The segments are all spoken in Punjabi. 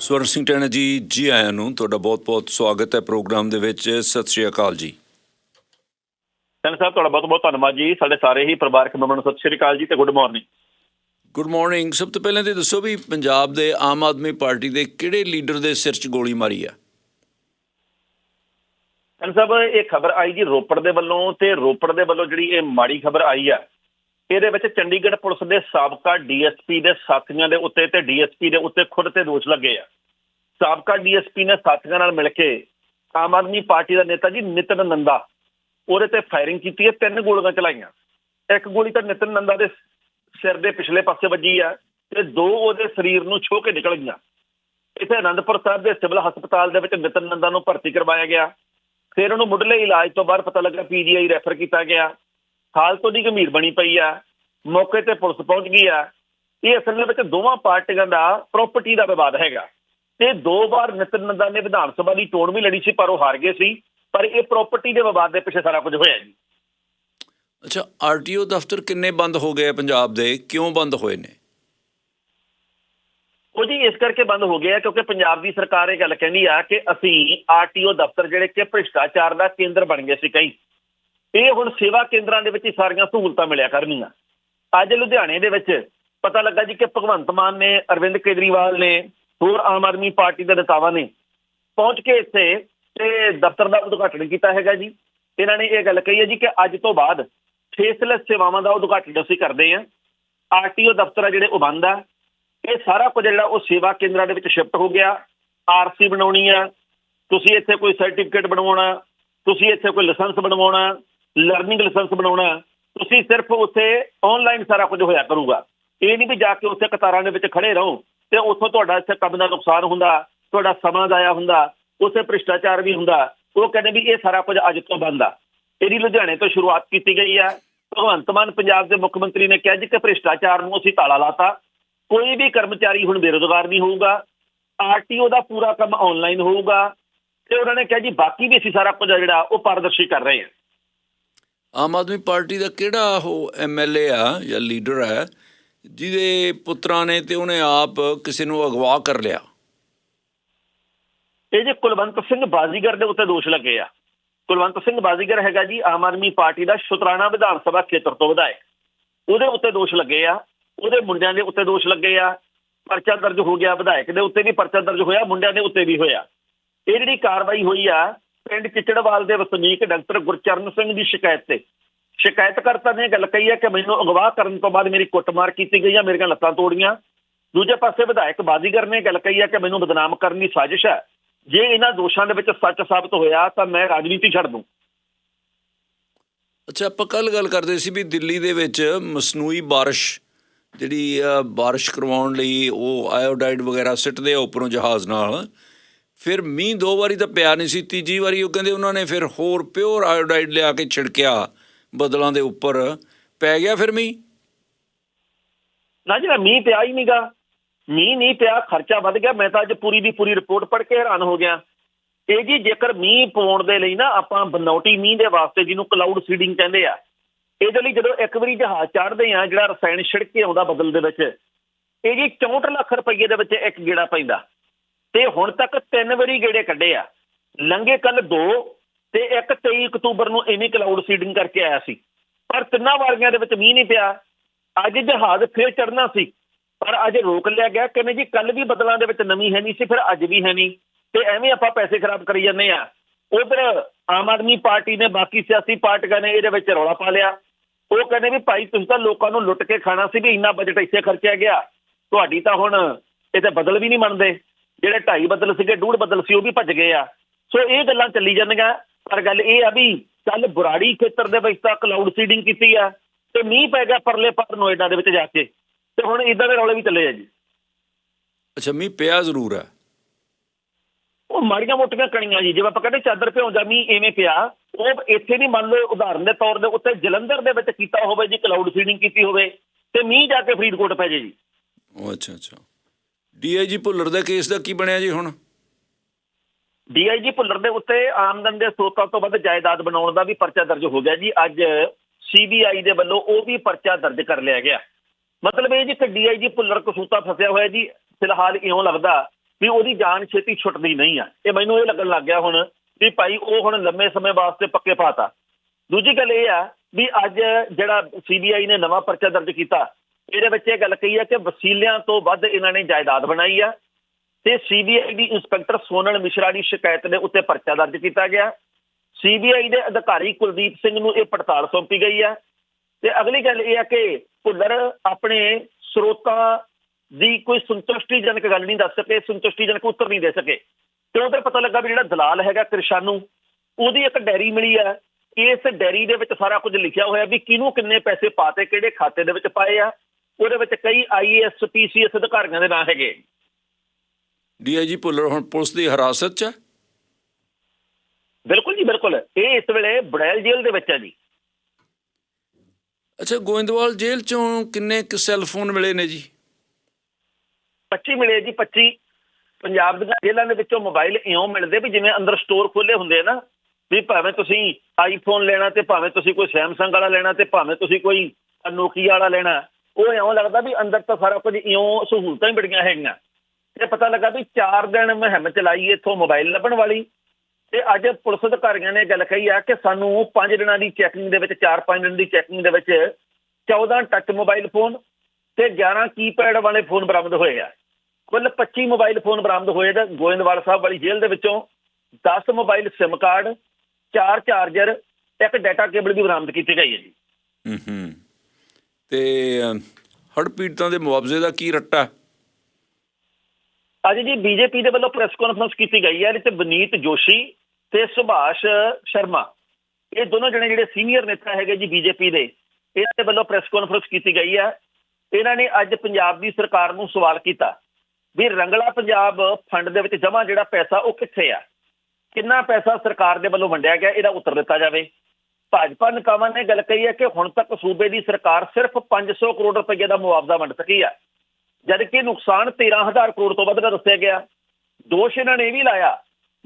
ਸਵਰਨ ਸਿੰਘ ਟੈਣਾ ਜੀ ਜੀ ਆਇਆਂ ਨੂੰ ਤੁਹਾਡਾ ਬਹੁਤ-ਬਹੁਤ ਸਵਾਗਤ ਹੈ ਪ੍ਰੋਗਰਾਮ ਦੇ ਵਿੱਚ। ਸਤਿ ਸ਼੍ਰੀ ਅਕਾਲ ਜੀ। ਸੈਨ ਸਾਹਿਬ ਤੁਹਾਡਾ ਬਹੁਤ ਬਹੁਤ ਧੰਨਵਾਦ ਜੀ। ਸਾਡੇ ਸਾਰੇ ਹੀ ਪਰਿਵਾਰਕ ਮੈਂਬਰਾਂ ਨੂੰ ਸਤਿ ਸ਼੍ਰੀ ਅਕਾਲ ਜੀ ਤੇ ਗੁੱਡ ਮਾਰਨਿੰਗ। Good morning. ਸਭ ਤੋਂ ਪਹਿਲਾਂ ਤੇ ਦੱਸੋ ਵੀ ਪੰਜਾਬ ਦੇ ਆਮ ਆਦਮੀ ਪਾਰਟੀ ਦੇ ਕਿਹੜੇ ਲੀਡਰ ਦੇ ਸਿਰ 'ਚ ਗੋਲੀ ਮਾਰੀ ਆ? ਸੈਨ ਸਾਹਿਬ ਇਹ ਖਬਰ ਆਈ ਜੀ ਰੋਪੜ ਦੇ ਵੱਲੋਂ ਤੇ ਰੋਪੜ ਦੇ ਵੱਲੋਂ ਜਿਹੜੀ ਇਹ ਮਾੜੀ ਖਬਰ ਆਈ ਆ ਇਹਦੇ ਵਿੱਚ ਚੰਡੀਗੜ੍ਹ ਪੁਲਿਸ ਦੇ ਸਾਬਕਾ ਡੀਐਸਪੀ ਦੇ ਸਾਥੀਆਂ ਦੇ ਉੱਤੇ ਤੇ ਡੀਐਸਪੀ ਦੇ ਉੱਤੇ ਖੁਦ ਤੇ ਦੋਸ਼ ਲੱਗੇ ਆ। ਸਾਬਕਾ ਡੀਐਸਪੀ ਨੇ ਸਾਥੀਆਂ ਨਾਲ ਮਿਲ ਕੇ ਆਮ ਆਦਮੀ ਪਾਰਟੀ ਦਾ ਨੇਤਾ ਜੀ ਨਿਤਨ ਨੰਦਾ ਉਹਦੇ ਤੇ ਫਾਇਰਿੰਗ ਕੀਤੀ ਹੈ, ਤਿੰਨ ਗੋਲੀਆਂ ਚਲਾਈਆਂ। ਇੱਕ ਗੋਲੀ ਤਾਂ ਨਿਤਨ ਨੰਦਾ ਦੇ ਸਿਰ ਦੇ ਪਿਛਲੇ ਪਾਸੇ ਵੱਜੀ ਆ ਤੇ ਦੋ ਉਹਦੇ ਸਰੀਰ ਨੂੰ ਛੋਹ ਕੇ ਨਿਕਲ ਗਈਆਂ। ਇੱਥੇ ਅਨੰਦਪੁਰ ਸਾਹਿਬ ਦੇ ਸਿਵਲ ਹਸਪਤਾਲ ਦੇ ਵਿੱਚ ਨਿਤਨ ਨੰਦਾ ਨੂੰ ਭਰਤੀ ਕਰਵਾਇਆ ਗਿਆ। ਫਿਰ ਉਹਨੂੰ ਮੁੱਢਲੇ ਇਲਾਜ ਤੋਂ ਬਾਅਦ ਪਤਾ ਲੱਗਾ ਪੀਜੀਆਈ ਰੈਫਰ ਕੀਤਾ ਗਿਆ। ਹਾਲਤ ਉਹਦੀ ਗੰਭੀਰ ਬਣੀ ਪਈ ਆ ਮੌਕੇ ਤੇ ਪੁਲਿਸ ਪਹੁੰਚ ਗਈ ਆ। ਇਹ ਅਸਲ ਦੇ ਵਿੱਚ ਦੋਵਾਂ ਪਾਰਟੀਆਂ ਦਾ ਪ੍ਰਾਪਰਟੀ ਦਾ ਵਿਵਾਦ ਹੈਗਾ। ਤੇ ਦੋ ਵਾਰ ਨਿਤਨ ਨੰਦਾ ਨੇ ਵਿਧਾਨ ਸਭਾ ਦੀ ਚੋਣ ਵੀ ਲੜੀ ਸੀ ਪਰ ਉਹ ਹਾਰ ਗਏ ਸੀ। ਪਰ ਇਹ ਪ੍ਰਾਪਰਟੀ ਦੇ ਵਿਵਾਦ ਦੇ ਪਿੱਛੇ ਸਾਰਾ ਕੁਝ ਹੋਇਆ ਜੀ। ਅੱਛਾ ਆਰਟੀਓ ਦਫ਼ਤਰ ਕਿੰਨੇ ਬੰਦ ਹੋ ਗਏ ਪੰਜਾਬ ਦੇ? ਕਿਉਂ ਬੰਦ ਹੋਏ ਨੇ? ਉਹ ਜੀ ਇਸ ਕਰਕੇ ਬੰਦ ਹੋ ਗਿਆ ਕਿਉਂਕਿ ਪੰਜਾਬ ਦੀ ਸਰਕਾਰ ਇਹ ਗੱਲ ਕਹਿੰਦੀ ਆ ਕਿ ਅਸੀਂ ਆਰਟੀਓ ਦਫ਼ਤਰ ਜਿਹੜੇ ਕਿ ਭ੍ਰਿਸ਼ਟਾਚਾਰ ਦਾ ਕੇਂਦਰ ਬਣ ਗਏ ਸੀ ਕਈ। ਇਹ ਹੁਣ ਸੇਵਾ ਕੇਂਦਰਾਂ ਦੇ ਵਿੱਚ ਹੀ ਸਾਰੀਆਂ ਸਹੂਲਤਾਂ ਮਿਲਿਆ ਕਰਨੀਆਂ ਅੱਜ ਲੁਧਿਆਣੇ ਦੇ ਵਿੱਚ ਪਤਾ ਲੱਗਾ ਜੀ ਕਿ ਭਗਵੰਤ ਮਾਨ ਨੇ, ਅਰਵਿੰਦ ਕੇਜਰੀਵਾਲ ਨੇ, ਹੋਰ ਆਮ ਆਦਮੀ ਪਾਰਟੀ ਦੇ ਨੇਤਾਵਾਂ ਨੇ ਪਹੁੰਚ ਕੇ ਇੱਥੇ ਤੇ ਦਫ਼ਤਰ ਦਾ ਉਦਘਾਟਨ ਕੀਤਾ ਹੈਗਾ ਜੀ। ਇਹਨਾਂ ਨੇ ਇਹ ਗੱਲ ਕਹੀ ਹੈ ਜੀ ਕਿ ਅੱਜ ਤੋਂ ਬਾਅਦ ਫੇਸਲੈਸ ਸੇਵਾਵਾਂ ਦਾ ਉਦਘਾਟਨ ਅਸੀਂ ਕਰਦੇ ਹਾਂ। ਆਰਟੀਓ ਦਫ਼ਤਰ ਆ ਜਿਹੜੇ ਉਹ ਬੰਦ ਆ। ਇਹ ਸਾਰਾ ਕੁਝ ਜਿਹੜਾ ਉਹ ਸੇਵਾ ਕੇਂਦਰਾਂ ਦੇ ਵਿੱਚ ਸ਼ਿਫਟ ਹੋ ਗਿਆ। ਆਰਸੀ ਬਣਾਉਣੀ ਆ। ਤੁਸੀਂ ਇੱਥੇ ਕੋਈ ਸਰਟੀਫਿਕੇਟ ਬਣਵਾਉਣਾ, ਤੁਸੀਂ ਇੱਥੇ ਕੋਈ ਲਾਇਸੈਂਸ ਬਣਵਾਉਣਾ ਲਰਨਿੰਗ ਲਾਇਸੈਂਸ ਬਣਾਉਣਾ ਤੁਸੀਂ ਸਿਰਫ ਉੱਥੇ ਆਨਲਾਈਨ ਸਾਰਾ ਕੁਝ ਹੋਇਆ ਕਰੂਗਾ। ਇਹ ਨਹੀਂ ਵੀ ਜਾ ਕੇ ਉੱਥੇ ਕਤਾਰਾਂ ਦੇ ਵਿੱਚ ਖੜੇ ਰਹੋ ਤੇ ਉੱਥੋਂ ਤੁਹਾਡਾ ਇੱਥੇ ਕੰਮ ਦਾ ਨੁਕਸਾਨ ਹੁੰਦਾ, ਤੁਹਾਡਾ ਸਮਾਂ ਜ਼ਾਇਆ ਹੁੰਦਾ, ਉੱਥੇ ਭ੍ਰਿਸ਼ਟਾਚਾਰ ਵੀ ਹੁੰਦਾ। ਉਹ ਕਹਿੰਦੇ ਵੀ ਇਹ ਸਾਰਾ ਕੁਝ ਅੱਜ ਤੋਂ ਬੰਦ ਆ। ਇਹਦੀ ਲੁਧਿਆਣੇ ਤੋਂ ਸ਼ੁਰੂਆਤ ਕੀਤੀ ਗਈ ਆ। ਭਗਵੰਤ ਮਾਨ ਪੰਜਾਬ ਦੇ ਮੁੱਖ ਮੰਤਰੀ ਨੇ ਕਿਹਾ ਜੀ ਕਿ ਭ੍ਰਿਸ਼ਟਾਚਾਰ ਨੂੰ ਅਸੀਂ ਤਾਲਾ ਲਾਤਾ। ਕੋਈ ਵੀ ਕਰਮਚਾਰੀ ਹੁਣ ਬੇਰੁਜ਼ਗਾਰ ਨਹੀਂ ਹੋਊਗਾ। ਆਰਟੀਓ ਦਾ ਪੂਰਾ ਕੰਮ ਆਨਲਾਈਨ ਹੋਊਗਾ। ਤੇ ਉਹਨਾਂ ਨੇ ਕਿਹਾ ਜੀ ਬਾਕੀ ਵੀ ਅਸੀਂ ਸਾਰਾ ਕੁਝ ਆ ਜਿਹੜਾ ਉਹ ਪਾਰਦਰਸ਼ੀ ਕਰ ਰਹੇ ਹਾਂ। ਆਮ ਆਦਮੀ ਪਾਰਟੀ ਦਾ ਕਿਹੜਾ ਉਹ ਐਮਐਲਏ ਆ ਜਾਂ ਲੀਡਰ ਹੈ, ਜਿਹਦੇ ਪੁੱਤਰਾਂ ਨੇ ਤੇ ਉਹਨੇ ਆਪ ਕਿਸੇ ਨੂੰ ਅਗਵਾ ਕਰ ਲਿਆ? ਇਹ ਜੇ ਕੁਲਵੰਤ ਸਿੰਘ ਬਾਜ਼ੀਗਰ ਦੇ ਉੱਤੇ ਦੋਸ਼ ਲੱਗੇ ਆ। ਕੁਲਵੰਤ ਸਿੰਘ ਬਾਜ਼ੀਗਰ ਹੈਗਾ ਜੀ, ਆਮ ਆਦਮੀ ਪਾਰਟੀ ਦਾ ਸ਼ੁਤਰਾਣਾ ਵਿਧਾਨ ਸਭਾ ਖੇਤਰ ਤੋਂ ਵਿਧਾਇਕ। ਉਹਦੇ ਉੱਤੇ ਦੋਸ਼ ਲੱਗੇ ਆ, ਉਹਦੇ ਮੁੰਡਿਆਂ ਦੇ ਉੱਤੇ ਦੋਸ਼ ਲੱਗੇ ਆ, ਪਰਚਾ ਦਰਜ ਹੋ ਗਿਆ ਵਿਧਾਇਕ ਦੇ ਉੱਤੇ ਵੀ, ਪਰਚਾ ਦਰਜ ਹੋਇਆ, ਮੁੰਡਿਆਂ ਦੇ ਉੱਤੇ ਵੀ ਹੋਇਆ। ਇਹ ਜਿਹੜੀ ਕਾਰਵਾਈ ਹੋਈ ਆ ਪਿੰਡ ਚਿਚੜਵਾਲ ਦੇ ਵਸਨੀਕ ਡਾਕਟਰ ਗੁਰਚਰਨ ਸਿੰਘ ਦੀ ਸ਼ਿਕਾਇਤ ਤੇ। ਸ਼ਿਕਾਇਤਕਰਤਾ ਨੇ ਗੱਲ ਕਹੀ ਹੈ ਕਿ ਮੈਨੂੰ ਅਗਵਾ ਕਰਨ ਤੋਂ ਬਾਅਦ ਮੇਰੀ ਕੁੱਟਮਾਰ ਕੀਤੀ ਗਈ ਆ ਮੇਰੀਆਂ ਲੱਤਾਂ ਤੋੜੀਆਂ। ਦੂਜੇ ਪਾਸੇ ਵਿਧਾਇਕ ਬਾਜ਼ੀਗਰ ਨੇ ਗੱਲ ਕਹੀ ਹੈ ਕਿ ਮੈਨੂੰ ਬਦਨਾਮ ਕਰਨ ਦੀ ਸਾਜ਼ਿਸ਼ ਹੈ। ਜੇ ਇਹਨਾਂ ਦੋਸ਼ਾਂ ਦੇ ਵਿੱਚ ਸੱਚ ਸਾਬਤ ਹੋਇਆ ਤਾਂ ਮੈਂ ਰਾਜਨੀਤੀ ਛੱਡ ਦੂੰ। ਅੱਛਾ ਆਪਾਂ ਕੱਲ ਗੱਲ ਕਰਦੇ ਸੀ ਵੀ ਦਿੱਲੀ ਦੇ ਵਿੱਚ ਮਸਨੂਈ ਬਾਰਿਸ਼ ਜਿਹੜੀ ਅ, ਬਾਰਿਸ਼ ਕਰਵਾਉਣ ਲਈ ਉਹ ਆਇਓਡਾਈਡ ਵਗੈਰਾ ਸਿੱਟਦੇ ਆ ਉੱਪਰੋਂ ਜਹਾਜ਼ ਨਾਲ। ਫਿਰ ਮੀਂਹ ਦੋ ਵਾਰੀ ਤਾਂ ਪਿਆ ਨਹੀਂ ਸੀ, ਤੀਜੀ ਵਾਰੀ ਉਹ ਕਹਿੰਦੇ ਉਹਨਾਂ ਨੇ ਫਿਰ ਹੋਰ ਪਿਓਰ ਆਇਓਡਾਈਡ ਲਿਆ ਕੇ ਛਿੜਕਿਆ ਬਦਲਾਂ ਦੇ ਉੱਪਰ। ਪੈ ਗਿਆ ਫਿਰ ਮੀਂਹ? ਨਾ ਜਿਹੜਾ ਮੀਂਹ ਪਿਆ ਹੀ ਨਹੀਂਗਾ ਮੀਂਹ ਨਹੀਂ ਪਿਆ, ਖਰਚਾ ਵੱਧ ਗਿਆ। ਮੈਂ ਤਾਂ ਅੱਜ ਪੂਰੀ ਦੀ ਪੂਰੀ ਰਿਪੋਰਟ ਪੜ੍ਹ ਕੇ ਹੈਰਾਨ ਹੋ ਗਿਆ। ਇਹ ਜੀ ਜੇਕਰ ਮੀਂਹ ਪਾਉਣ ਦੇ ਲਈ ਨਾ ਆਪਾਂ ਬਨੌਟੀ ਮੀਂਹ ਦੇ ਵਾਸਤੇ ਜਿਹਨੂੰ ਕਲਾਊਡ ਸੀਡਿੰਗ ਕਹਿੰਦੇ ਆ, ਇਹਦੇ ਲਈ ਜਦੋਂ ਇੱਕ ਵਾਰੀ ਜਹਾਜ਼ ਚੜ੍ਹਦੇ ਆ, ਜਿਹੜਾ ਰਸਾਇਣ ਛਿੜਕ ਕੇ ਆਉਂਦਾ ਬਦਲ ਦੇ ਵਿੱਚ, ਇਹ ਜੀ 64 ਲੱਖ ਰੁਪਏ ਦੇ ਵਿੱਚ ਇੱਕ ਗੇੜਾ ਪੈਂਦਾ। ਤੇ ਹੁਣ ਤੱਕ ਤਿੰਨ ਵਾਰੀ ਗੇੜੇ ਕੱਢੇ ਆ। ਲੰਗੇ ਕੱਲ ਦੋ ਤੇ ਇੱਕ 23 ਅਕਤੂਬਰ ਨੂੰ ਐਵੇਂ ਕਲਾਊਡ ਸੀਡਿੰਗ ਕਰਕੇ ਆਇਆ ਸੀ। ਪਰ ਤਿੰਨਾਂ ਵਾਰੀਆਂ ਦੇ ਵਿੱਚ ਮੀਂਹ ਨਹੀਂ ਪਿਆ। ਅੱਜ ਜਹਾਜ਼ ਫੇਰ ਚੜਨਾ ਸੀ। ਪਰ ਅੱਜ ਰੋਕ ਲਿਆ ਗਿਆ ਕਹਿੰਦੇ ਜੀ ਕੱਲ ਵੀ ਬਦਲਾਂ ਦੇ ਵਿੱਚ ਨਮੀ ਹੈ ਨਹੀਂ ਸੀ, ਫਿਰ ਅੱਜ ਵੀ ਹੈ ਨਹੀਂ। ਤੇ ਐਵੇਂ ਆਪਾਂ ਪੈਸੇ ਖਰਾਬ ਕਰੀ ਜਾਂਦੇ ਆ। ਉਧਰ ਆਮ ਆਦਮੀ ਪਾਰਟੀ ਨੇ ਬਾਕੀ ਸਿਆਸੀ ਪਾਰਟੀਆਂ ਨੇ ਇਹਦੇ ਵਿੱਚ ਰੌਲਾ ਪਾ ਲਿਆ। ਉਹ ਕਹਿੰਦੇ ਵੀ ਭਾਈ ਤੁਸੀਂ ਤਾਂ ਲੋਕਾਂ ਨੂੰ ਲੁੱਟ ਕੇ ਖਾਣਾ ਸੀ ਵੀ ਇੰਨਾ ਬਜਟ ਇੱਥੇ ਖਰਚਿਆ ਗਿਆ। ਤੁਹਾਡੀ ਤਾਂ ਹੁਣ ਇਹ ਤਾਂ ਬਦਲ ਵੀ ਨਹੀਂ ਮੰਨਦੇ। ਜਿਹੜੇ ਢਾਈ ਬਦਲ ਸੀਗੇ ਡੂਢ ਬਦਲ ਸੀ ਉਹ ਵੀ ਭੱਜ ਗਏ ਆ। ਸੋ ਇਹ ਗੱਲਾਂ ਚੱਲੀ ਜਾਂਦੀਆਂ ਪਰ ਗੱਲ ਇਹ ਆ ਵੀ ਕੱਲ ਬੁਰਾੜੀ ਖੇਤਰ ਦੇ ਵਿੱਚ ਤਾਂ ਕਲਾਊਡ ਸੀਡਿੰਗ ਕੀਤੀ ਆ ਤੇ ਮੀਂਹ ਪੈ ਗਿਆ ਪਰਲੇ ਪਰ ਨੋਇਡਾ ਦੇ ਵਿੱਚ ਜਾ ਕੇ ਤੇ ਹੁਣ ਇਦਾਂ ਦੇ ਰੌਲੇ ਵੀ ਚੱਲੇ ਆ ਜੀ। ਅੱਛਾ ਮੀਂਹ ਪਿਆ ਜ਼ਰੂਰ ਹੈ ਉਹ ਮਾੜੀਆਂ ਮੋਟੀਆਂ ਕਣੀਆਂ ਜੀ ਜਿਵੇਂ ਆਪਾਂ ਕਹਿੰਦੇ ਚਾਦਰ ਭਿਉਂਦਾ ਮੀਂਹ ਐਵੇਂ ਪਿਆ ਉਹ ਇੱਥੇ ਨਹੀਂ ਮੰਨ ਲਓ ਉਦਾਹਰਨ ਦੇ ਤੌਰ ਦੇ ਉੱਤੇ ਜਲੰਧਰ ਦੇ ਵਿੱਚ ਕੀਤਾ ਹੋਵੇ ਜੀ ਕਲਾਊਡ ਸੀਡਿੰਗ ਕੀਤੀ ਹੋਵੇ ਤੇ ਮੀਂਹ ਜਾ ਕੇ ਫਰੀਦਕੋਟ ਪੈ ਜੇ ਜੀ। ਉਹ ਅੱਛਾ ਅੱਛਾ। ਡੀਆਈਜੀ ਭੁੱਲਰ ਦਾ ਕੇਸ ਦਾ ਕੀ ਬਣਿਆ ਜੀ ਹੁਣ? ਡੀਆਈਜੀ ਭੁੱਲਰ ਦੇ ਉੱਤੇ ਆਮਦਨ ਦੇ ਸਰੋਤਾਂ ਤੋਂ ਵੱਧ ਜਾਇਦਾਦ ਬਣਾਉਣ ਦਾ ਵੀ ਪਰਚਾ ਦਰਜ ਹੋ ਗਿਆ ਜੀ। ਅੱਜ ਸੀਬੀਆਈ ਦੇ ਵੱਲੋਂ ਉਹ ਵੀ ਪਰਚਾ ਦਰਜ ਕਰ ਲਿਆ ਗਿਆ। ਮਤਲਬ ਇਹ ਜੀ ਕਿ ਡੀਆਈਜੀ ਭੁੱਲਰ ਕਸੂਤਾ ਫਸਿਆ ਹੋਇਆ ਜੀ। ਫਿਲਹਾਲ ਇਉਂ ਲੱਗਦਾ ਵੀ ਉਹਦੀ ਜਾਨ ਛੇਤੀ ਛੁੱਟਦੀ ਨਹੀਂ ਆ। ਇਹ ਮੈਨੂੰ ਇਹ ਲੱਗਣ ਲੱਗ ਗਿਆ ਹੁਣ ਵੀ ਭਾਈ ਉਹ ਹੁਣ ਲੰਮੇ ਸਮੇਂ ਵਾਸਤੇ ਪੱਕੇ ਪਾਤਾ। ਦੂਜੀ ਗੱਲ ਇਹ ਆ ਵੀ ਅੱਜ ਜਿਹੜਾ ਸੀਬੀਆਈ ਨੇ ਨਵਾਂ ਪਰਚਾ ਦਰਜ ਕੀਤਾ ਇਹਦੇ ਵਿੱਚ ਇਹ ਗੱਲ ਕਹੀ ਹੈ ਕਿ ਵਸੀਲਿਆਂ ਤੋਂ ਵੱਧ ਇਹਨਾਂ ਨੇ ਜਾਇਦਾਦ ਬਣਾਈ ਆ ਤੇ ਸੀਬੀਆਈ ਦੀ ਇੰਸਪੈਕਟਰ ਸੋਨਲ ਮਿਸ਼ਰਾ ਦੀ ਸ਼ਿਕਾਇਤ ਦੇ ਉੱਤੇ ਪਰਚਾ ਦਰਜ ਕੀਤਾ ਗਿਆ। ਸੀਬੀਆਈ ਦੇ ਅਧਿਕਾਰੀ ਕੁਲਦੀਪ ਸਿੰਘ ਨੂੰ ਇਹ ਪੜਤਾਲ ਸੌਂਪੀ ਗਈ ਹੈ ਤੇ ਅਗਲੀ ਗੱਲ ਇਹ ਹੈ ਕਿ ਭੁੱਲਰ ਆਪਣੇ ਸਰੋਤਾਂ ਦੀ ਕੋਈ ਸੰਤੁਸ਼ਟੀਜਨਕ ਗੱਲ ਨਹੀਂ ਦੱਸ ਸਕੇ, ਸੰਤੁਸ਼ਟੀਜਨਕ ਉੱਤਰ ਨਹੀਂ ਦੇ ਸਕੇ। ਤੇ ਉਹਦੇ ਪਤਾ ਲੱਗਾ ਵੀ ਜਿਹੜਾ ਦਲਾਲ ਹੈਗਾ ਕ੍ਰਿਸ਼ਾਨੂ, ਉਹਦੀ ਇੱਕ ਡੈਰੀ ਮਿਲੀ ਹੈ ਇਸ ਡੈਰੀ ਦੇ ਵਿੱਚ ਸਾਰਾ ਕੁਝ ਲਿਖਿਆ ਹੋਇਆ ਵੀ ਕਿਹਨੂੰ ਕਿੰਨੇ ਪੈਸੇ ਪਾਤੇ ਕਿਹੜੇ ਖਾਤੇ ਦੇ ਵਿੱਚ ਪਾਏ ਆ। ਉਹਦੇ ਵਿੱਚ ਕਈ ਆਈਏਐਸ ਪੀਸੀਐਸ ਅਧਿਕਾਰੀਆਂ ਦੇ ਨਾਂ ਹੈਗੇ। ਡੀਆਈਜੀ ਭੁੱਲਰ ਹੁਣ ਪੁਲਿਸ ਦੀ ਹਿਰਾਸਤ 'ਚ? ਹੈ ਬਿਲਕੁਲ ਜੀ ਬਿਲਕੁਲ। ਇਹ ਇਸ ਵੇਲੇ ਬੜੈਲ ਜੇਲ੍ਹ ਦੇ ਵਿੱਚ ਹੈ ਜੀ। ਅੱਛਾ ਗੋਇੰਦਵਾਲ ਜੇਲ੍ਹ 'ਚੋਂ ਕਿੰਨੇ ਕੁ ਸੈੱਲ ਫੋਨ ਮਿਲੇ ਨੇ ਜੀ? 25 ਮਿਲੇ ਜੀ 25 ਪੰਜਾਬ ਦੀਆਂ ਜੇਲ੍ਹਾਂ ਦੇ ਵਿੱਚੋਂ ਮੋਬਾਈਲ ਇਉਂ ਮਿਲਦੇ ਵੀ ਜਿਵੇਂ ਅੰਦਰ ਸਟੋਰ ਖੋਲੇ ਹੁੰਦੇ ਆ ਨਾ ਵੀ ਭਾਵੇਂ ਤੁਸੀਂ ਆਈਫੋਨ ਲੈਣਾ ਤੇ ਭਾਵੇਂ ਤੁਸੀਂ ਕੋਈ ਸੈਮਸੰਗ ਵਾਲਾ ਲੈਣਾ ਤੇ ਭਾਵੇਂ ਤੁਸੀਂ ਕੋਈ ਨੋਕੀਆ ਵਾਲਾ ਲੈਣਾ ਉਹ ਇਉਂ ਲੱਗਦਾ ਵੀ ਅੰਦਰ ਤਾਂ ਸਾਰਾ ਕੁਝ ਇਉਂ ਸਹੂਲਤਾਂ ਹੀ ਬੜੀਆਂ ਹੈਗੀਆਂ। ਤੇ ਪਤਾ ਲੱਗਾ ਵੀ 4 ਦਿਨ ਮੁਹਿੰਮ ਚਲਾਈ ਇੱਥੋਂ ਮੋਬਾਈਲ ਲੱਭਣ ਵਾਲੀ। ਤੇ ਅੱਜ ਪੁਲਿਸ ਅਧਿਕਾਰੀਆਂ ਨੇ ਗੱਲ ਕਹੀ ਆ ਕਿ ਸਾਨੂੰ 5 ਦਿਨਾਂ ਦੀ ਚੈਕਿੰਗ ਦੇ ਵਿੱਚ 4-5 ਦਿਨ ਦੀ ਚੈਕਿੰਗ ਦੇ ਵਿੱਚ 14 ਟੱਚ ਮੋਬਾਈਲ ਫੋਨ ਤੇ 11 ਕੀਪੈਡ ਵਾਲੇ ਫੋਨ ਬਰਾਮਦ ਹੋਏ ਆ। ਕੁੱਲ 25 ਮੋਬਾਈਲ ਫੋਨ ਬਰਾਮਦ ਹੋਏ ਤੇ ਗੋਇੰਦਵਾਲ ਸਾਹਿਬ ਵਾਲੀ ਜੇਲ੍ਹ ਦੇ ਵਿੱਚੋਂ। 10 ਮੋਬਾਈਲ SIM ਕਾਰਡ 4 ਚਾਰਜਰ ਇੱਕ ਡਾਟਾ ਕੇਬਲ ਵੀ ਬਰਾਮਦ ਕੀਤੀ ਗਈ ਹੈ ਜੀ। ਹੂੰ ਹੂੰ। ਤੇ ਹੜ ਪੀੜਤਾਂ ਦੇ ਮੁਆਵਜ਼ੇ ਦਾ ਕੀ ਰੱਟਾ? ਅੱਜ ਜੀ ਬੀਜੇਪੀ ਦੇ ਵੱਲੋਂ ਪ੍ਰੈਸ ਕਾਨਫਰੰਸ ਕੀਤੀ ਗਈ ਹੈ, ਇਹਦੇ ਤੇ ਬਨੀਤ ਜੋਸ਼ੀ ਤੇ ਸੁਭਾਸ਼ ਸ਼ਰਮਾ। ਇਹ ਦੋਨੋਂ ਜਣੇ ਜਿਹੜੇ ਸੀਨੀਅਰ ਨੇਤਾ ਹੈਗੇ ਜੀ ਬੀਜੇਪੀ ਦੇ ਇਹਨਾਂ ਦੇ ਵੱਲੋਂ ਪ੍ਰੈਸ ਕਾਨਫਰੰਸ ਕੀਤੀ ਗਈ ਹੈ। ਇਹਨਾਂ ਨੇ ਅੱਜ ਪੰਜਾਬ ਦੀ ਸਰਕਾਰ ਨੂੰ ਸਵਾਲ ਕੀਤਾ ਵੀ ਰੰਗਲਾ ਪੰਜਾਬ ਫੰਡ ਦੇ ਵਿੱਚ ਜਮ੍ਹਾਂ ਜਿਹੜਾ ਪੈਸਾ ਉਹ ਕਿੱਥੇ ਆ? ਕਿੰਨਾ ਪੈਸਾ ਸਰਕਾਰ ਦੇ ਵੱਲੋਂ ਵੰਡਿਆ ਗਿਆ, ਇਹਦਾ ਉੱਤਰ ਦਿੱਤਾ ਜਾਵੇ। ਭਾਜਪਾ ਨੇਤਾਵਾਂ ਨੇ ਗੱਲ ਕਹੀ ਹੈ ਕਿ ਹੁਣ ਤੱਕ ਸੂਬੇ ਦੀ ਸਰਕਾਰ ਸਿਰਫ 500 ਕਰੋੜ ਰੁਪਏ ਦਾ ਮੁਆਵਜ਼ਾ ਵੰਡ ਸਕੀ ਆ ਜਦ ਕਿ ਨੁਕਸਾਨ 13000 ਕਰੋੜ ਤੋਂ ਵੱਧ ਦਾ ਦੱਸਿਆ ਗਿਆ। ਦੋਸ਼ ਇਹਨਾਂ ਨੇ ਇਹ ਵੀ ਲਾਇਆ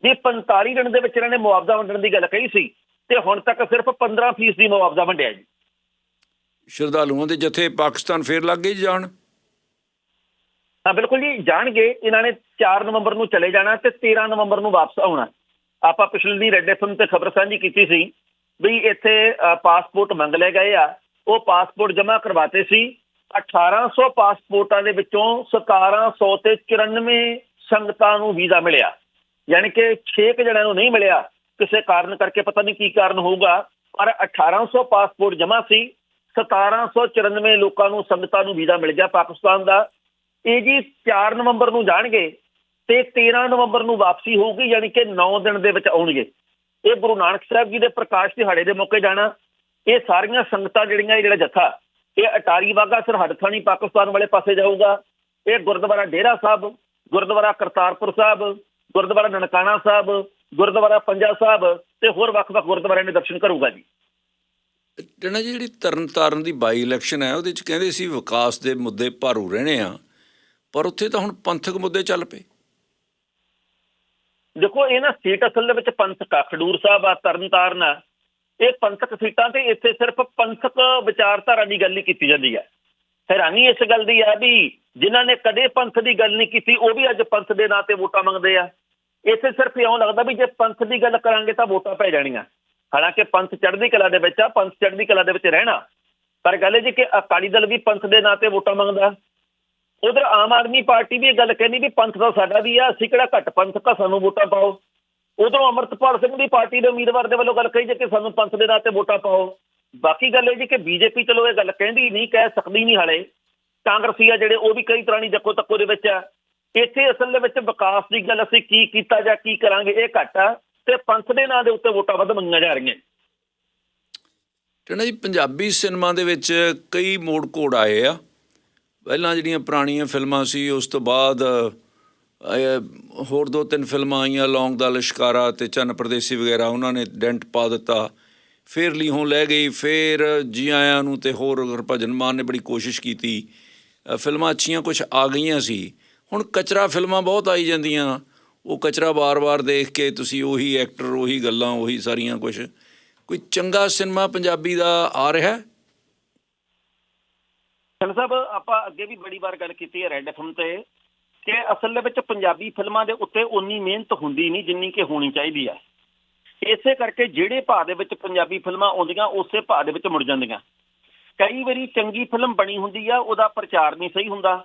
ਵੀ 45 ਦਿਨ ਦੇ ਵਿੱਚ ਇਹਨਾਂ ਨੇ ਮੁਆਵਜ਼ਾ ਵੰਡਣ ਦੀ ਗੱਲ ਕਹੀ ਸੀ ਤੇ ਹੁਣ ਤੱਕ ਸਿਰਫ 15% ਦੀ ਮੁਆਵਜ਼ਾ ਵੰਡਿਆ ਜੀ। ਸ਼ਰਧਾਲੂਆਂ ਦੇ ਜਥੇ ਪਾਕਿਸਤਾਨ ਫੇਰ ਲੱਗ ਗਏ ਜਾਣ? ਹਾਂ ਬਿਲਕੁਲ ਜੀ ਜਾਣਗੇ। ਇਹਨਾਂ ਨੇ 4 ਨਵੰਬਰ ਨੂੰ ਚਲੇ ਜਾਣਾ ਤੇ 13 ਨਵੰਬਰ ਨੂੰ ਵਾਪਸ ਆਉਣਾ। ਆਪਾਂ ਪਿਛਲੇ ਦੀ ਰੈੱਡ ਐਫਐਮ ਤੇ ਖਬਰ ਸਾਂਝੀ ਕੀਤੀ ਸੀ ਵੀ ਇੱਥੇ ਪਾਸਪੋਰਟ ਮੰਗ ਲਏ ਗਏ ਆ। ਉਹ ਪਾਸਪੋਰਟ ਜਮ੍ਹਾਂ ਕਰਵਾਤੇ ਸੀ। 1800 ਪਾਸਪੋਰਟਾਂ ਦੇ ਵਿੱਚੋਂ 1700 ਤੇ 94 ਸੰਗਤਾਂ ਨੂੰ ਵੀਜ਼ਾ ਮਿਲਿਆ। ਯਾਨੀ ਕਿ 6 ਜਣਿਆਂ ਨੂੰ ਨਹੀਂ ਮਿਲਿਆ। ਕਿਸੇ ਕਾਰਨ ਕਰਕੇ ਪਤਾ ਨਹੀਂ ਕੀ ਕਾਰਨ ਹੋਊਗਾ। ਪਰ 1800 ਪਾਸਪੋਰਟ ਜਮ੍ਹਾਂ ਸੀ। 1794 ਲੋਕਾਂ ਨੂੰ ਸੰਗਤਾਂ ਨੂੰ ਵੀਜ਼ਾ ਮਿਲ ਗਿਆ ਪਾਕਿਸਤਾਨ ਦਾ। ਇਹ ਜੀ 4 ਨਵੰਬਰ ਨੂੰ ਜਾਣਗੇ ਤੇ 13 ਨਵੰਬਰ ਨੂੰ ਵਾਪਸੀ ਹੋਊਗੀ। ਯਾਨੀ ਕਿ 9 ਦਿਨ ਦੇ ਵਿੱਚ ਆਉਣਗੇ। ਇਹ ਗੁਰੂ ਨਾਨਕ ਸਾਹਿਬ ਜੀ ਦੇ ਪ੍ਰਕਾਸ਼ ਦਿਹਾੜੇ ਦੇ ਮੌਕੇ ਜਾਣਾ, ਇਹ ਸਾਰੀਆਂ ਸੰਗਤਾਂ ਜਿਹੜੀਆਂ ਇਹ ਜਿਹੜਾ ਜੱਥਾ, ਇਹ ਅਟਾਰੀ ਵਾਗਾ ਸਰਹੱਦ ਥਾਣੀ, ਪਾਕਿਸਤਾਨ ਵਾਲੇ ਪਾਸੇ ਜਾਊਗਾ। ਇਹ ਗੁਰਦੁਆਰਾ ਡੇਰਾ ਸਾਹਿਬ, ਗੁਰਦੁਆਰਾ ਕਰਤਾਰਪੁਰ ਸਾਹਿਬ, ਗੁਰਦੁਆਰਾ ਨਨਕਾਣਾ ਸਾਹਿਬ, ਗੁਰਦੁਆਰਾ ਪੰਜਾ ਸਾਹਿਬ ਤੇ ਹੋਰ ਵੱਖ-ਵੱਖ ਗੁਰਦੁਆਰਿਆਂ ਦੇ ਦਰਸ਼ਨ ਕਰੂਗਾ ਜੀ। ਟਣਾ ਜੀ, ਜਿਹੜੀ ਤਰਨ ਤਾਰਨ ਦੀ ਬਾਈ ਇਲੈਕਸ਼ਨ ਹੈ, ਉਹਦੇ ਚ ਕਹਿੰਦੇ ਸੀ ਵਿਕਾਸ ਦੇ ਮੁੱਦੇ ਭਾਰੂ ਰਹਿਣੇ ਆ, ਪਰ ਉੱਥੇ ਤਾਂ ਹੁਣ ਪੰਥਕ ਮੁੱਦੇ ਚੱਲ ਪਏ। ਦੇਖੋ, ਇਹ ਨਾ ਸੀਟ ਅਸਲ ਦੇ ਵਿੱਚ ਪੰਥਕ ਆ, ਖਡੂਰ ਸਾਹਿਬ ਆ, ਤਰਨਤਾਰਨ ਆ। ਇਹ ਪੰਥਕ ਸੀਟਾਂ ਤੇ ਇੱਥੇ ਸਿਰਫ ਪੰਥਕ ਵਿਚਾਰਧਾਰਾ ਦੀ ਗੱਲ ਨਹੀਂ ਕੀਤੀ ਜਾਂਦੀ ਹੈ ਹੈਰਾਨੀ ਇਸ ਗੱਲ ਦੀ ਆ ਵੀ ਜਿਨ੍ਹਾਂ ਨੇ ਕਦੇ ਪੰਥ ਦੀ ਗੱਲ ਨਹੀਂ ਕੀਤੀ, ਉਹ ਵੀ ਅੱਜ ਪੰਥ ਦੇ ਨਾਂ ਤੇ ਵੋਟਾਂ ਮੰਗਦੇ ਆ। ਇੱਥੇ ਸਿਰਫ ਇਉਂ ਲੱਗਦਾ ਵੀ ਜੇ ਪੰਥ ਦੀ ਗੱਲ ਕਰਾਂਗੇ ਤਾਂ ਵੋਟਾਂ ਪੈ ਜਾਣੀਆਂ। ਹਾਲਾਂਕਿ ਪੰਥ ਚੜ੍ਹਦੀ ਕਲਾ ਦੇ ਵਿੱਚ ਆ, ਪੰਥ ਚੜ੍ਹਦੀ ਕਲਾ ਦੇ ਵਿੱਚ ਰਹਿਣਾ। ਪਰ ਗੱਲ ਇਹ ਜੀ ਕਿ ਅਕਾਲੀ ਦਲ ਵੀ ਪੰਥ ਦੇ ਨਾਂ ਤੇ ਵੋਟਾਂ ਮੰਗਦਾ। ਉਧਰ ਆਮ ਆਦਮੀ ਪਾਰਟੀ ਵੀ ਇਹ ਗੱਲ ਕਹਿੰਦੀ ਵੀ ਪੰਥ ਤਾਂ ਸਾਡਾ ਵੀ ਆ, ਅਸੀਂ ਕਿਹੜਾ ਘੱਟ ਪੰਥ ਆ ਸਾਨੂੰ ਵੋਟਾਂ ਪਾਓ। ਉਧਰੋਂ ਅਮਰਤਪਾਲ ਸਿੰਘ ਦੀ ਪਾਰਟੀ ਦੇ ਉਮੀਦਵਾਰ ਦੇ ਵੱਲੋਂ ਗੱਲ ਕਹੀ ਜੇ ਕਿ ਸਾਨੂੰ ਪੰਥ ਦੇ ਨਾਂ ਤੇ ਵੋਟਾਂ ਪਾਓ। ਬਾਕੀ ਗੱਲ ਇਹ ਜੀ ਕਿ ਬੀਜੇਪੀ ਚਲੋ ਇਹ ਗੱਲ ਕਹਿੰਦੀ ਨਹੀਂ, ਕਹਿ ਸਕਦੀ ਨਹੀਂ ਹਾਲੇ। ਕਾਂਗਰਸੀ ਆ ਜਿਹੜੇ, ਉਹ ਵੀ ਕਈ ਤਰ੍ਹਾਂ ਦੀ ਜੱਕੋ ਤੱਕੋ ਦੇ ਵਿੱਚ ਆ। ਇੱਥੇ ਅਸਲ ਦੇ ਵਿੱਚ ਵਿਕਾਸ ਦੀ ਗੱਲ ਅਸੀਂ ਕੀ ਕੀਤਾ ਜਾਂ ਕੀ ਕਰਾਂਗੇ, ਇਹ ਘੱਟ ਆ ਤੇ ਪੰਥ ਦੇ ਨਾਂ ਦੇ ਉੱਤੇ ਵੋਟਾਂ ਵੱਧ ਮੰਗੀਆਂ ਜਾ ਰਹੀਆਂ। ਟਣਾ ਜੀ, ਪੰਜਾਬੀ ਸਿਨੇਮਾ ਦੇ ਵਿੱਚ ਕਈ ਮੋੜ ਕੋੜ ਆਏ ਆ। ਪਹਿਲਾਂ ਜਿਹੜੀਆਂ ਪੁਰਾਣੀਆਂ ਫਿਲਮਾਂ ਸੀ, ਉਸ ਤੋਂ ਬਾਅਦ ਹੋਰ ਦੋ ਤਿੰਨ ਫਿਲਮਾਂ ਆਈਆਂ, ਲੌਂਗ ਦਾ ਲਸ਼ਕਾਰਾ ਤੇ ਚੰਨ ਪ੍ਰਦੇਸੀ ਵਗੈਰਾ, ਉਹਨਾਂ ਨੇ ਡੈਂਟ ਪਾ ਦਿੱਤਾ। ਫਿਰ ਲੀਹੋਂ ਲੈ ਗਈ, ਫਿਰ ਜੀ ਆਇਆਂ ਨੂੰ ਤੇ ਹੋਰ ਹਰਭਜਨ ਮਾਨ ਨੇ ਬੜੀ ਕੋਸ਼ਿਸ਼ ਕੀਤੀ। ਫਿਲਮਾਂ ਅੱਛੀਆਂ ਕੁਝ ਆ ਗਈਆਂ ਸੀ। ਹੁਣ ਕਚਰਾ ਫਿਲਮਾਂ ਬਹੁਤ ਆਈ ਜਾਂਦੀਆਂ। ਉਹ ਕਚਰਾ ਬਾਰ-ਬਾਰ ਦੇਖ ਕੇ ਤੁਸੀਂ ਉਹੀ ਐਕਟਰ ਉਹੀ ਗੱਲਾਂ, ਉਹੀ ਸਾਰੀਆਂ ਕੁਝ ਕੋਈ ਚੰਗਾ ਸਿਨੇਮਾ ਪੰਜਾਬੀ ਦਾ ਆ ਰਿਹਾ? ਹੈ? ਚਲ ਸਾਹਿਬ, ਆਪਾਂ ਅੱਗੇ ਵੀ ਬੜੀ ਵਾਰ ਗੱਲ ਕੀਤੀ ਹੈ ਰੈੱਡ ਐਫਐਮ ਤੇ ਕਿ ਅਸਲ ਦੇ ਵਿੱਚ ਪੰਜਾਬੀ ਫਿਲਮਾਂ ਦੇ ਉੱਤੇ ਉਨੀ ਮਿਹਨਤ ਹੁੰਦੀ ਨਹੀਂ ਜਿੰਨੀ ਕਿ ਹੋਣੀ ਚਾਹੀਦੀ ਹੈ। ਇਸੇ ਕਰਕੇ ਜਿਹੜੇ ਭਾਅ ਦੇ ਵਿੱਚ ਪੰਜਾਬੀ ਫਿਲਮਾਂ ਆਉਂਦੀਆਂ, ਉਸੇ ਭਾਅ ਦੇ ਵਿੱਚ ਮੁੜ ਜਾਂਦੀਆਂ। ਕਈ ਵਾਰੀ ਚੰਗੀ ਫਿਲਮ ਬਣੀ ਹੁੰਦੀ ਆ, ਉਹਦਾ ਪ੍ਰਚਾਰ ਨਹੀਂ ਸਹੀ ਹੁੰਦਾ।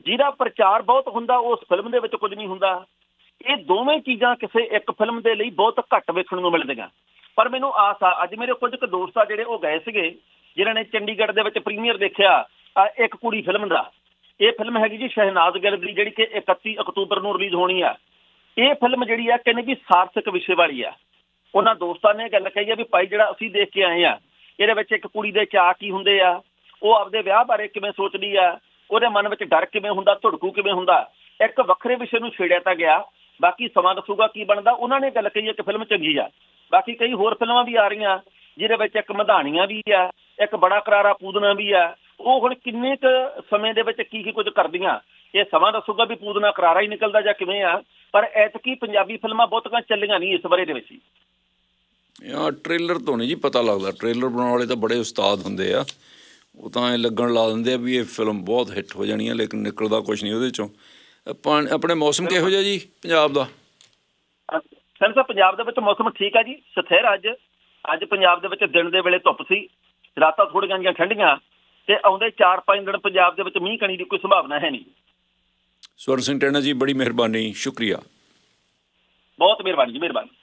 ਜਿਹਦਾ ਪ੍ਰਚਾਰ ਬਹੁਤ ਹੁੰਦਾ, ਉਸ ਫਿਲਮ ਦੇ ਵਿੱਚ ਕੁਝ ਨਹੀਂ ਹੁੰਦਾ। ਇਹ ਦੋਵੇਂ ਚੀਜ਼ਾਂ ਕਿਸੇ ਇੱਕ ਫਿਲਮ ਦੇ ਲਈ ਬਹੁਤ ਘੱਟ ਵੇਖਣ ਨੂੰ ਮਿਲਦੀਆਂ। ਪਰ ਮੈਨੂੰ ਆਸ ਆ, ਅੱਜ ਮੇਰੇ ਕੁਝ ਕੁ ਦੋਸਤ ਆ ਜਿਹੜੇ ਉਹ ਗਏ ਸੀਗੇ, ਜਿਨ੍ਹਾਂ ਨੇ ਚੰਡੀਗੜ੍ਹ ਦੇ ਵਿੱਚ ਪ੍ਰੀਮੀਅਰ ਦੇਖਿਆ। ਇੱਕ ਕੁੜੀ ਫਿਲਮ ਦਾ। ਇਹ ਫਿਲਮ ਹੈਗੀ ਜੀ ਸ਼ਹਿਨਾਜ਼ ਗਿੱਲ ਦੀ ਜਿਹੜੀ ਕਿ 31 ਅਕਤੂਬਰ ਨੂੰ ਰਿਲੀਜ਼ ਹੋਣੀ ਆ। ਇਹ ਫਿਲਮ ਜਿਹੜੀ ਆ ਕਹਿੰਦੇ ਵੀ ਸਾਰਥਕ ਵਿਸ਼ੇ ਵਾਲੀ ਆ। ਉਹਨਾਂ ਦੋਸਤਾਂ ਨੇ ਗੱਲ ਕਹੀ ਆ ਵੀ ਭਾਈ ਜਿਹੜਾ ਅਸੀਂ ਦੇਖ ਕੇ ਆਏ ਆ, ਇਹਦੇ ਵਿੱਚ ਇੱਕ ਕੁੜੀ ਦੇ ਚਾਅ ਕੀ ਹੁੰਦੇ ਆ? ਉਹ ਆਪਦੇ ਵਿਆਹ ਬਾਰੇ ਕਿਵੇਂ ਸੋਚਦੀ ਆ? ਉਹਦੇ ਮਨ ਵਿੱਚ ਡਰ ਕਿਵੇਂ ਹੁੰਦਾ? ਧੜਕੂ ਕਿਵੇਂ ਹੁੰਦਾ? ਇੱਕ ਵੱਖਰੇ ਵਿਸ਼ੇ ਨੂੰ ਛੇੜਿਆ ਤਾਂ ਗਿਆ। ਬਾਕੀ ਸਮਾਂ ਦੱਸੂਗਾ ਕੀ ਬਣਦਾ। ਉਹਨਾਂ ਨੇ ਗੱਲ ਕਹੀ ਹੈ ਕਿ ਫਿਲਮ ਚੰਗੀ ਆ। ਬਾਕੀ ਕਈ ਹੋਰ ਫਿਲਮਾਂ ਵੀ ਆ ਰਹੀਆਂ, ਜਿਹਦੇ ਵਿੱਚ ਇੱਕ ਮਧਾਣੀਆਂ ਵੀ ਆ, ਇੱਕ ਬੜਾ ਕਰਾਰਾ ਪੂਦਨਾ ਵੀ ਆ ਉਹ ਹੁਣ ਕਿੰਨੇ ਕੁ ਸਮੇਂ ਦੇ ਵਿੱਚ ਕੀ ਕੀ ਕੁਝ ਕਰਦੀਆਂ? ਇਹ ਸਮਾਂ ਦੱਸੂਗਾ ਵੀ ਪੂਦਨਾ ਕਰਾਰਾ ਹੀ ਨਿਕਲਦਾ ਜਾਂ ਕਿਵੇਂ ਆ ਪਰ ਐਤਕੀ ਪੰਜਾਬੀ ਫਿਲਮਾਂ ਬਹੁਤੀਆਂ ਚੱਲੀਆਂ ਨਹੀਂ ਇਸ ਬਾਰੇ ਦੇ ਵਿੱਚ। ਯਾ ਟ੍ਰੇਲਰ ਤੋਂ ਨਹੀਂ ਜੀ ਪਤਾ ਲੱਗਦਾ। ਟ੍ਰੇਲਰ ਬਣਾਉਣ ਵਾਲੇ ਤਾਂ ਬੜੇ ਉਸਤਾਦ ਹੁੰਦੇ ਆ। ਉਹ ਤਾਂ ਇਹ ਲੱਗਣ ਲਾ ਦਿੰਦੇ ਆ ਵੀ ਇਹ ਫਿਲਮ ਬਹੁਤ ਹਿੱਟ ਹੋ ਜਾਣੀ ਹੈ ਲੇਕਿਨ ਨਿਕਲਦਾ ਕੁਝ ਨਹੀਂ ਉਹਦੇ ਚੋਂ। ਆਪਾਂ ਆਪਣੇ ਮੌਸਮ ਕਿਹੋ ਜਿਹਾ ਜੀ ਪੰਜਾਬ ਦਾ? ਸਰ ਸਾਹਿਬ ਪੰਜਾਬ ਦੇ ਵਿੱਚ ਮੌਸਮ ਠੀਕ ਆ ਜੀ। ਸਥਿਰ ਅੱਜ। ਅੱਜ ਪੰਜਾਬ ਦੇ ਵਿੱਚ ਦਿਨ ਦੇ ਵੇਲੇ ਧੁੱਪ ਸੀ। ਰਾਤਾਂ ਥੋੜੀਆਂ ਜਿਹੀਆਂ ਠੰਡੀਆਂ। ਤੇ ਆਉਂਦੇ 4-5 ਦਿਨ ਪੰਜਾਬ ਦੇ ਵਿੱਚ ਮੀਂਹ ਕਣੀ ਦੀ ਕੋਈ ਸੰਭਾਵਨਾ ਹੈ ਨਹੀਂ। ਸਵਰਨ ਸਿੰਘ ਟੈਣਾ ਜੀ ਬੜੀ ਮਿਹਰਬਾਨੀ ਸ਼ੁਕਰੀਆ। ਬਹੁਤ ਮਿਹਰਬਾਨੀ ਜੀ ਮਿਹਰਬਾਨੀ।